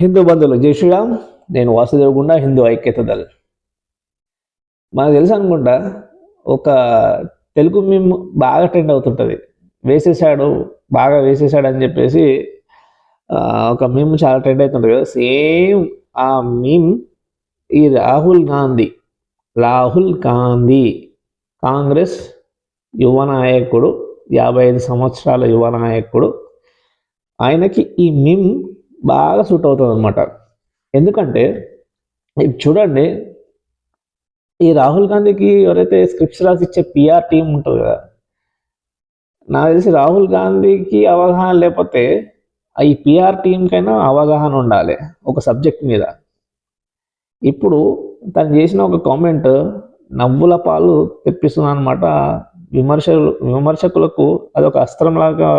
హిందూ బంధువులు జై శ్రీరామ్ నేను వాసుదేవగుండ హిందూ ఐక్యత దళ్. మనకు తెలుసు అనుకుంటా ఒక తెలుగు మేము బాగా ట్రెండ్ అవుతుంటుంది. వేసేసాడు బాగా వేసేసాడు అని చెప్పేసి ఒక మేము చాలా ట్రెండ్ అవుతుంటుంది కదా. సేమ్ ఆ మీమ్ ఈ రాహుల్ గాంధీ రాహుల్ గాంధీ కాంగ్రెస్ యువ నాయకుడు యాభై ఐదు సంవత్సరాల యువ నాయకుడు ఆయనకి ఈ మిమ్ బాగా సూట్ అవుతుంది అనమాట ఎందుకంటే చూడండి ఈ రాహుల్ గాంధీకి ఎవరైతే స్క్రిప్ట్స్ రాసి ఇచ్చే పిఆర్ టీం ఉంటుంది కదా నాకు తెలిసి రాహుల్ గాంధీకి అవగాహన లేకపోతే ఈ పిఆర్ టీంకైనా అవగాహన ఉండాలి ఒక సబ్జెక్ట్ మీద. ఇప్పుడు తను చేసిన ఒక కామెంట్ నవ్వుల పాలు తెప్పిస్తుంది అనమాట విమర్శలు విమర్శకులకు అదొక అస్త్రంలాగా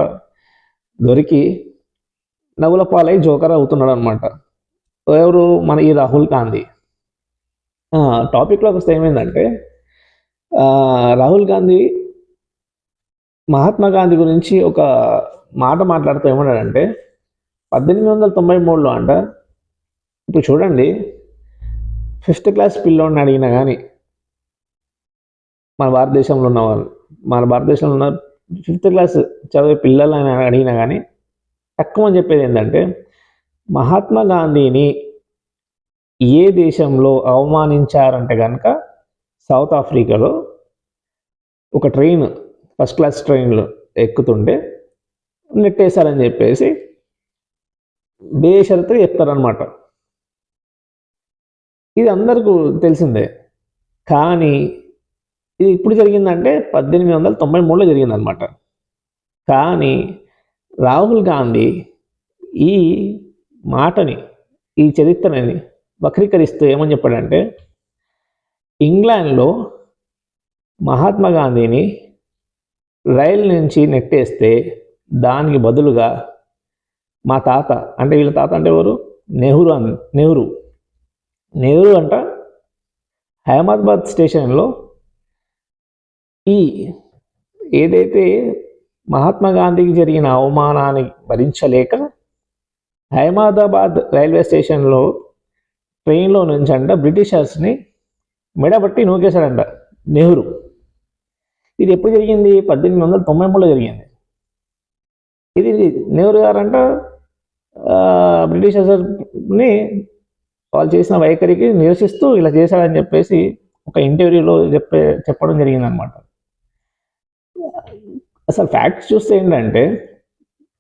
దొరికి నవ్వుల పాలై జోకర్ అవుతున్నాడు అనమాట ఎవరు? మన ఈ రాహుల్ గాంధీ. ఆ, టాపిక్లోకి వస్తే ఏమైందంటే రాహుల్ గాంధీ మహాత్మా గాంధీ గురించి ఒక మాట మాట్లాడుతూ ఏమన్నాడంటే పద్దెనిమిది వందల తొంభై మూడులో అంట ఇప్పుడు చూడండి ఫిఫ్త్ క్లాస్ పిల్లోడిని అడిగినా కానీ మన భారతదేశంలో ఉన్న వాళ్ళు మన భారతదేశంలో ఉన్న ఫిఫ్త్ క్లాస్ చదివే పిల్లలని అడిగినా కానీ తక్కువ అని చెప్పేది ఏంటంటే మహాత్మా గాంధీని ఏ దేశంలో అవమానించారంటే కనుక సౌత్ ఆఫ్రికాలో ఒక ట్రైన్ ఫస్ట్ క్లాస్ ట్రైన్లో ఎక్కుతుంటే నెట్టేశారని చెప్పేసి బేషరతులు చెప్తారనమాట ఇది అందరికీ తెలిసిందే. కానీ ఇది ఇప్పుడు జరిగిందంటే పద్దెనిమిది వందల తొంభై మూడులో జరిగిందనమాట కానీ రాహుల్ గాంధీ ఈ మాటని ఈ చరిత్రని వక్రీకరిస్తూ ఏమని చెప్పాడంటే ఇంగ్లాండ్లో మహాత్మా గాంధీని రైలు నుంచి నెట్టేస్తే దానికి బదులుగా మా తాత అంటే వీళ్ళ తాత అంటే ఎవరు? నెహ్రూ అన్ నెహ్రూ. నెహ్రూ అంట హైదరాబాద్ స్టేషన్లో ఈ ఏదైతే మహాత్మా గాంధీకి జరిగిన అవమానాన్ని భరించలేక అహ్మదాబాద్ రైల్వే స్టేషన్లో ట్రైన్లో నుంచి అంట బ్రిటిషర్స్ని మెడబట్టి నూకేశాడంట నెహ్రూ. ఇది ఎప్పుడు జరిగింది? పద్దెనిమిది వందల తొంభై మూడులో జరిగింది. ఇది నెహ్రూ గారంట బ్రిటిషర్స్ని వాళ్ళు చేసిన వైఖరికి నిరసిస్తూ ఇలా చేశాడని చెప్పేసి ఒక ఇంటర్వ్యూలో చెప్పే చెప్పడం జరిగిందనమాట. అసలు ఫ్యాక్ట్స్ చూస్తే ఏంటంటే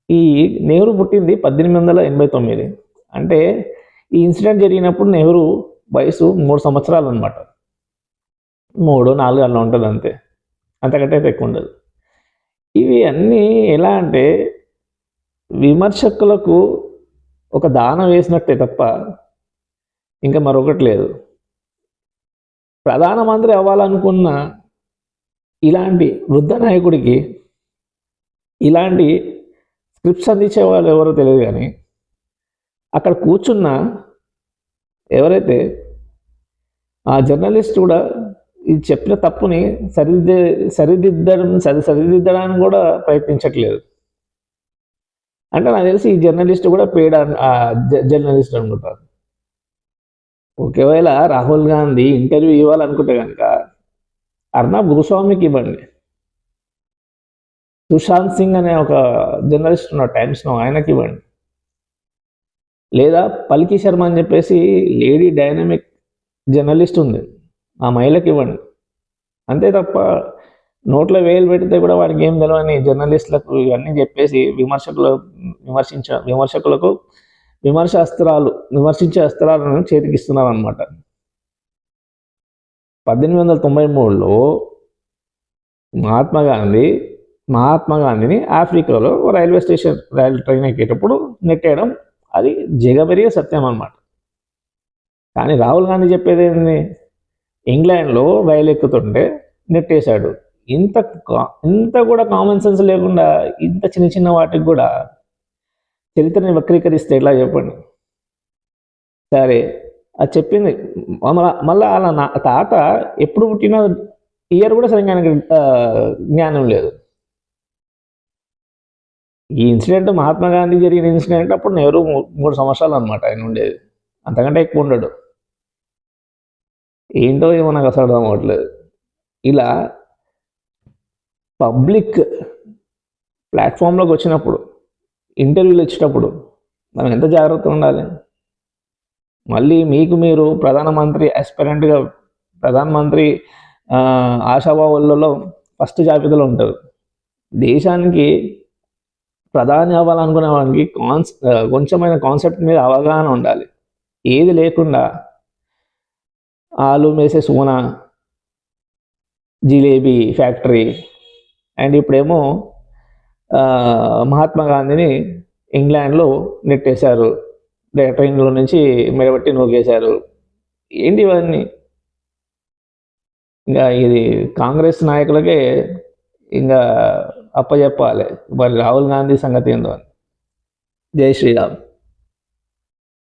ఈ నెహ్రూ పుట్టింది పద్దెనిమిది వందల ఎనభై తొమ్మిది. అంటే ఈ ఇన్సిడెంట్ జరిగినప్పుడు నెహ్రూ వయసు మూడు సంవత్సరాలు అనమాట మూడు నాలుగు అలా ఉంటుంది అంతే. అంతకంటే అయితే ఎక్కువ ఉండదు. ఇవి అన్నీ ఎలా అంటే విమర్శకులకు ఒక దానం వేసినట్టే తప్ప ఇంకా మరొకటి లేదు. ప్రధానమంత్రి అవ్వాలనుకున్న ఇలాంటి వృద్ధ నాయకుడికి ఇలాంటి స్క్రిప్ట్స్ అందించే వాళ్ళు ఎవరో తెలియదు కానీ అక్కడ కూర్చున్న ఎవరైతే ఆ జర్నలిస్ట్ కూడా ఇది చెప్పిన తప్పుని సరిదిద్దే సరిదిద్దడం సరి సరిదిద్దడానికి కూడా ప్రయత్నించట్లేదు. అంటే నాకు తెలిసి ఈ జర్నలిస్ట్ కూడా పేడ జర్నలిస్ట్ అనుకుంటారు. ఒకవేళ రాహుల్ గాంధీ ఇంటర్వ్యూ ఇవ్వాలనుకుంటే కనుక అర్ణబ్ భూస్వామికి ఇవ్వండి. సుశాంత్ సింగ్ అనే ఒక జర్నలిస్ట్ ఉన్న టైమ్స్లో ఆయనకి ఇవ్వండి. లేదా పల్కి శర్మ అని చెప్పేసి లేడీ డైనమిక్ జర్నలిస్ట్ ఉంది ఆ మహిళకి ఇవ్వండి. అంతే తప్ప నోట్లో వేలు పెడితే కూడా వారికి ఏం తెలియని జర్నలిస్టులకు ఇవన్నీ చెప్పేసి విమర్శకులు విమర్శించ విమర్శకులకు విమర్శ అస్త్రాలు విమర్శించే అస్త్రాలను చేతికిస్తున్నారు అనమాట పద్దెనిమిది వందల తొంభై మూడులో మహాత్మా గాంధీ మహాత్మా గాంధీని ఆఫ్రికాలో ఓ రైల్వే స్టేషన్ రైలు ట్రైన్ ఎక్కేటప్పుడు నెట్టేయడం అది జగబెరిగే సత్యం అన్నమాట. కానీ రాహుల్ గాంధీ చెప్పేది ఏంది? ఇంగ్లాండ్లో రైలు ఎక్కుతుంటే నెట్టేశాడు. ఇంత కా- ఇంత కూడా కామన్ సెన్స్ లేకుండా ఇంత చిన్న చిన్న వాటికి కూడా చరిత్రని వక్రీకరిస్తే ఎట్లా చెప్పండి? సరే అది చెప్పింది. మళ్ళీ మళ్ళా అలా నా తాత ఎప్పుడు పుట్టిన ఇయర్ కూడా సరిగ్గా జ్ఞానం లేదు. ఈ ఇన్సిడెంట్ మహాత్మా గాంధీ జరిగిన ఇన్సిడెంట్ అప్పుడు నెహ్రూ మూడు సంవత్సరాలు అనమాట ఆయన ఉండేది. అంతకంటే ఎక్కువ ఉండడు. ఏంటో ఏమో నాకు అసలు అర్థం అవ్వట్లేదు. ఇలా పబ్లిక్ ప్లాట్ఫామ్లోకి వచ్చినప్పుడు ఇంటర్వ్యూలు ఇచ్చేటప్పుడు మనం ఎంత జాగ్రత్తగా ఉండాలి? మళ్ళీ మీకు మీరు ప్రధానమంత్రి ఆస్పిరెంట్గా ప్రధానమంత్రి ఆశాభావులలో ఫస్ట్ జాబితాలో ఉంటారు. దేశానికి ప్రధాని అవ్వాలనుకునే వాళ్ళకి కాన్స్ కొంచెమైన కాన్సెప్ట్ మీద అవగాహన ఉండాలి. ఏది లేకుండా ఆలు మేసే సూన జిలేబీ ఫ్యాక్టరీ అండ్ ఇప్పుడేమో మహాత్మా గాంధీని ఇంగ్లాండ్లో నెట్టేశారు. డే- ట్రైన్లో నుంచి మెడబట్టి నూకేశారు. ఏంటి ఇవన్నీ? ఇంకా ఇది కాంగ్రెస్ నాయకులకే ఇంకా అప్పచెప్పాలి మరి రాహుల్ గాంధీ సంగతి ఏందో అని జై శ్రీరామ్